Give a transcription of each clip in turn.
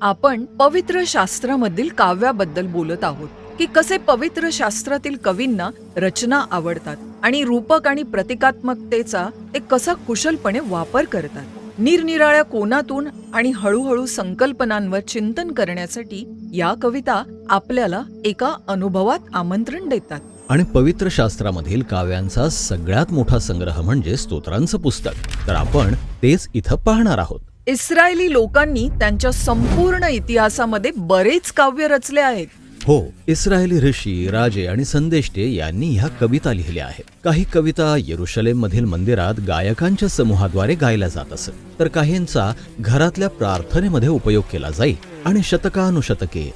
आपण पवित्र शास्त्रामधील काव्याबद्दल बोलत आहोत की कसे पवित्र शास्त्रातील कवींना रचना आवडतात आणि रूपक आणि प्रतिकात्मकतेचा ते कसा कुशलपणे वापर करतात. निरनिराळ्या कोनातून आणि हळूहळू संकल्पनांवर चिंतन करण्यासाठी या कविता आपल्याला एका अनुभवात आमंत्रण देतात. आणि पवित्र शास्त्रामधील काव्यांचा सगळ्यात मोठा संग्रह म्हणजे स्तोत्रांचं पुस्तक. तर आपण तेच इथं पाहणार आहोत. इस्रायली लोकांनी त्यांच्या संपूर्ण इतिहासामध्ये बरेच काव्य रचले आहेत. हो इस्रायली ऋषी राजे आणि संदेष्टे यांनी ह्या कविता लिहिल्या आहेत. काही कविता येरुशलेम मधील मंदिरात गायकांच्या समूहाद्वारे गायल्या जात असत तर काहींचा घरातल्या प्रार्थनेमध्ये उपयोग केला जाईल आणि शतकानुशतके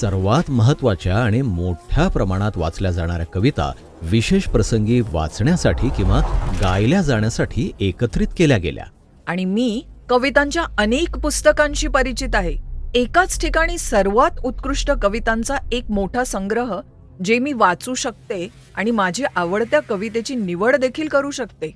सर्वात महत्त्वाच्या आणि मोठ्या प्रमाणात वाचल्या जाणाऱ्या कविता विशेष प्रसंगी वाचण्यासाठी किंवा गायल्या जाण्यासाठी एकत्रित केल्या गेल्या. आणि मी कवितांच्या अनेक पुस्तकांशी परिचित आहे. एकाच ठिकाणी सर्वात उत्कृष्ट कवितांचा एक मोठा संग्रह जे मी वाचू शकते आणि माझी आवडत्या कवितेची निवड देखील करू शकते.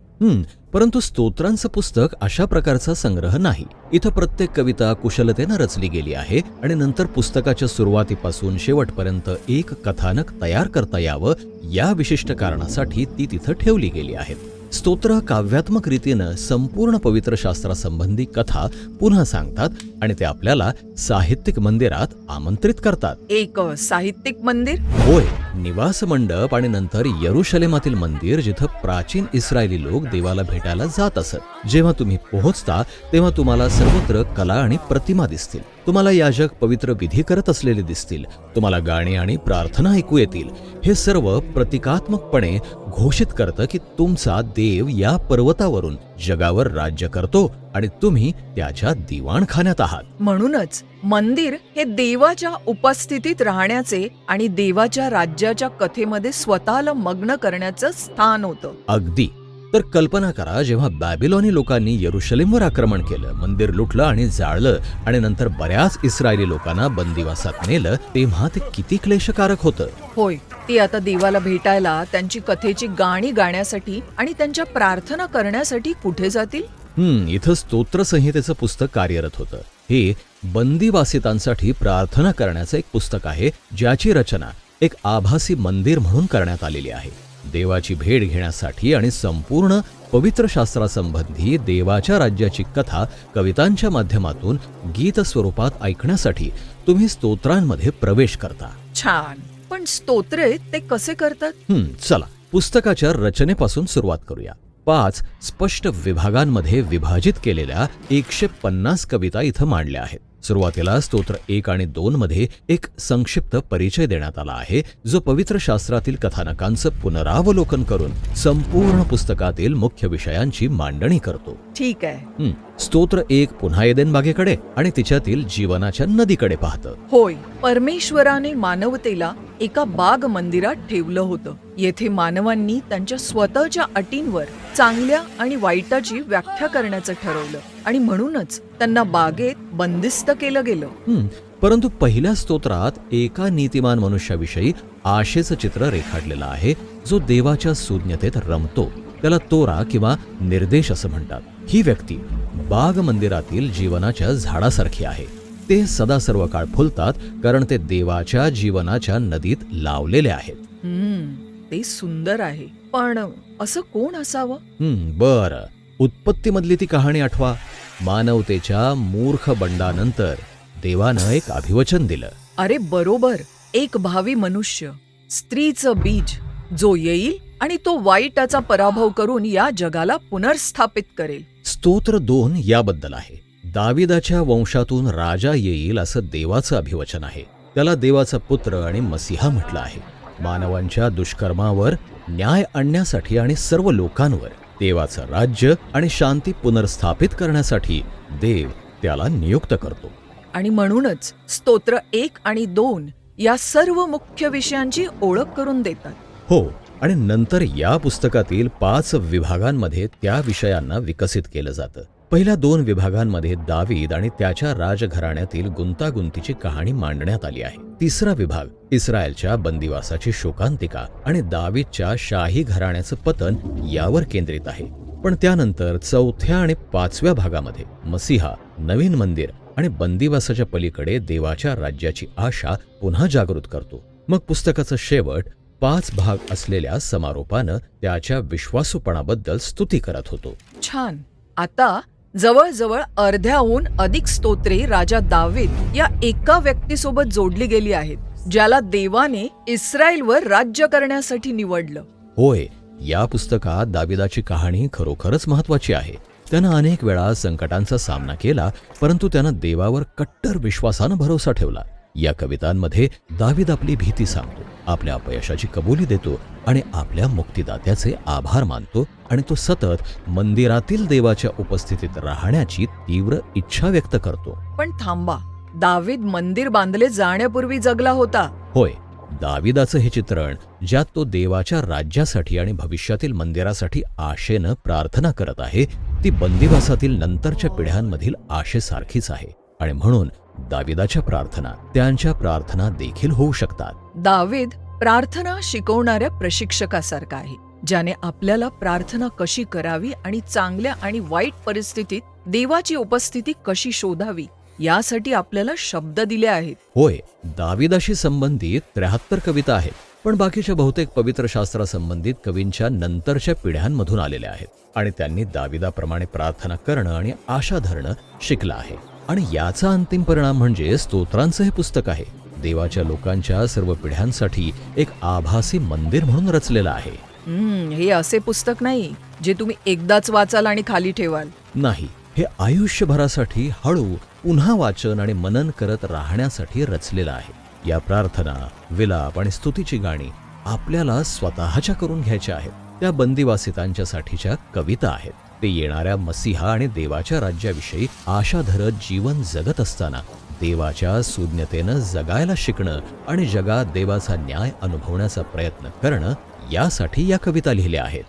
परंतु स्तोत्रांचं पुस्तक अशा प्रकारचा संग्रह नाही. इथं प्रत्येक कविता कुशलतेनं रचली गेली आहे आणि नंतर पुस्तकाच्या सुरुवातीपासून शेवटपर्यंत एक कथानक तयार करता यावं या विशिष्ट कारणासाठी ती तिथं ठेवली गेली आहेत स्तोत्र काव्यात्मक रीतीनं संपूर्ण पवित्र शास्त्रासंबंधी कथा पुन्हा सांगतात आणि ते आपल्याला साहित्यिक मंदिरात आमंत्रित करतात. एक साहित्यिक मंदिर? होय निवास मंडप आणि नंतर यरुशलेमातील मंदिर जिथं प्राचीन इस्रायली लोक देवाला भेटायला जात असत. जेव्हा तुम्ही पोहोचता तेव्हा तुम्हाला सर्वत्र कला आणि प्रतिमा दिसतील. तुम्हाला याजक पवित्र विधी करत असलेले दिसतील. तुम्हाला गाणी आणि प्रार्थना ऐकू येतील. हे सर्व प्रतिकात्मकपणे घोषित करतं की तुमचा देव या पर्वतावरून जगावर राज्य करतो आणि तुम्ही त्याच्या दिवाणखान्यात आहात. म्हणूनच मंदिर हे देवाच्या उपस्थितीत राहण्याचे आणि देवाच्या राज्याच्या कथेमध्ये स्वतःला मग्न करण्याचं स्थान होतं. अगदी. तर कल्पना करा जेव्हा बॅबिलॉनी लोकांनी येरुशलेमवर आक्रमण केलं मंदिर लुटलं आणि जाळलं आणि नंतर बऱ्याच इस्रायली लोकांना बंदिवासात नेलं तेव्हा ते किती क्लेशकारक होतं. होय ती आता देवाला भेटायला त्यांची कथेची गाणी गाण्यासाठी आणि त्यांच्या प्रार्थना करण्यासाठी कुठे जातील? हम्म इथं स्तोत्र संहितेचं पुस्तक कार्यरत होतं. हे बंदिवासितांसाठी प्रार्थना करण्याचं एक पुस्तक आहे ज्याची रचना एक आभासी मंदिर म्हणून करण्यात आलेली आहे. देवाची भेट घेण्यासाठी आणि संपूर्ण पवित्र शास्त्रासंबंधी देवाच्या राज्याची कथा कवितांच्या माध्यमातून गीत स्वरूपात ऐकण्यासाठी तुम्ही स्तोत्रांमध्ये प्रवेश करता. छान. पण स्तोत्रे ते कसे करतात? चला. पुस्तकाच्या रचनेपासून सुरुवात करूया. पाच स्पष्ट विभागांमध्ये विभाजित केलेल्या एकशे पन्नास कविता इथं मांडल्या आहेत. सुरुवातीला स्तोत्र एक आणि दोन मध्ये एक संक्षिप्त परिचय देण्यात आला आहे जो पवित्र शास्त्रातील कथानकांचं पुनरावलोकन करून संपूर्ण पुस्तकातील मुख्य विषयांची मांडणी करतो. ठीक आहे. स्तोत्र एक पुन्हा येदेन बागेकडे आणि तिच्यातील जीवनाच्या नदीकडे पाहतं. होय परमेश्वराने मानवतेला एका बाग मंदिरात ठेवलं होतं. येथे मानवांनी त्यांच्या स्वतःच्या अटींवर चांगल्या आणि वाईटाची व्याख्या करण्याचं ठरवलं आणि म्हणूनच त्यांना बागेत बंदिस्त केलं गेलं. हं, परंतु पहिल्या स्तोत्रात एका नीतिमान मनुष्याविषयी आशेचं चित्र रेखाटलेलं आहे जो देवाच्या सुज्ञतेत रमतो. त्याला तोरा किंवा निर्देश असं म्हणतात. ही व्यक्ती बाग मंदिरातील जीवनाच्या झाडासारखी आहे. ते सदा सर्व काळ फुलतात कारण ते देवाच्या जीवनाच्या नदीत लावलेले आहेत. हम्म ते सुंदर आहे. पण असं कोण असावं? हं, बरं. उत्पत्तीमधली ती कहाणी आठवा. मानवतेच्या मूर्ख बंडानंतर देवानं एक अभिवचन दिलं. अरे बरोबर एक भावी मनुष्य स्त्रीचं बीज जो येईल आणि तो वाईटाचा पराभव करून या जगाला पुनर्स्थापित करेल. स्तोत्र दोन याबद्दल आहे. दाविदाच्या वंशातून राजा येईल असं देवाचं अभिवचन आहे. त्याला देवाचा पुत्र आणि मसिहा म्हटलं आहे. मानवांच्या दुष्कर्मावर न्याय आणण्यासाठी आणि सर्व लोकांवर देवाचं राज्य आणि शांती पुनर्स्थापित करण्यासाठी देव त्याला नियुक्त करतो. आणि म्हणूनच स्तोत्र एक आणि दोन या सर्व मुख्य विषयांची ओळख करून देतात. हो आणि नंतर या पुस्तकातील पाच विभागांमध्ये त्या विषयांना विकसित केलं जातं. पहिल्या दोन विभागांमध्ये दावीद आणि त्याच्या राजघराण्यातील गुंतागुंतीची कहाणी मांडण्यात आली आहे. तिसरा विभाग इस्रायलच्या बंदिवासाची शोकांतिका आणि दावीदच्या शाही घराण्याचं पतन यावर केंद्रित आहे. पण त्यानंतर चौथ्या आणि पाचव्या भागामध्ये मसिहा नवीन मंदिर आणि बंदिवासाच्या पलीकडे देवाच्या राज्याची आशा पुन्हा जागृत करतो. मग पुस्तकाचं शेवट पाच भाग असलेल्या समारोपानं त्याच्या विश्वासूपणाबद्दल स्तुती करत होतो. छान. आता जवळजवळ अर्ध्याहून अधिक स्तोत्रे राजा दावीद या एका व्यक्तीसोबत जोडली गेली आहेत ज्याला देवाने इस्रायलवर राज्य करण्यासाठी निवडलं. होय या पुस्तकात दाविदाची कहाणी खरोखरच महत्वाची आहे. त्यानं अनेक वेळा संकटांचा सामना केला परंतु त्यानं देवावर कट्टर विश्वासानं भरोसा ठेवला. या कवितांमध्ये दावीद आपली भीती सांगतो आपल्या अपयशाची कबुली देतो आणि आपल्या मुक्तिदात्याचे आभार मानतो आणि तो सतत मंदिरातील देवाच्या उपस्थितीत राहण्याची तीव्र इच्छा व्यक्त करतो. पण थांबा दावीद मंदिर बांधले जाण्यापूर्वी जगला होता. होय दाविदाचं हे चित्रण ज्यात तो देवाच्या राज्यासाठी आणि भविष्यातील मंदिरासाठी आशेनं प्रार्थना करत आहे ती बंदिवासातील नंतरच्या पिढ्यांमधील आशेसारखीच आहे. आणि म्हणून दाविदाच्या प्रार्थना त्यांच्या प्रार्थना देखील होऊ शकतात. दावीद प्रार्थना शिकवणाऱ्या प्रशिक्षकासारखा आहे ज्याने आपल्याला प्रार्थना कशी करावी आणि चांगल्या आणि वाईट परिस्थितीत देवाची उपस्थिती कशी शोधावी यासाठी आपल्याला शब्द दिले आहेत. होय दाविदाशी संबंधित त्र्याहत्तर कविता आहेत पण बाकीच्या बहुतेक पवित्र शास्त्रासंबंधित कवींच्या नंतरच्या पिढ्यांमधून आलेल्या आहेत आणि त्यांनी दाविदाप्रमाणे प्रार्थना करणं आणि आशा धरणं शिकलं आहे. आणि याचा अंतिम परिणाम म्हणजे स्तोत्रांचं हे पुस्तक आहे. देवाच्या लोकांच्या सर्व पिढ्यांसाठी एक आभासी मंदिर म्हणून रचलेलं आहे. हम्म हे असे पुस्तक नाही जे तुम्ही एकदाच वाचाल आणि खाली ठेवाल. नाही हे आयुष्यभरासाठी हळू पुन्हा वाचन आणि मनन करत राहण्यासाठी रचलेलं आहे. या प्रार्थना विलाप आणि स्तुतीची गाणी आपल्याला स्वतःच्या करून घ्यायच्या आहेत. त्या बंदिवासितांच्यासाठीच्या कविता आहेत. ते येणाऱ्या मसीहा आणि देवाच्या राज्याविषयी आशा धरत जीवन जगत असताना देवाच्या सुज्ञतेनं जगायला शिकणं आणि जगात देवाचा न्याय अनुभवण्याचा प्रयत्न करणं यासाठी या कविता लिहिल्या आहेत.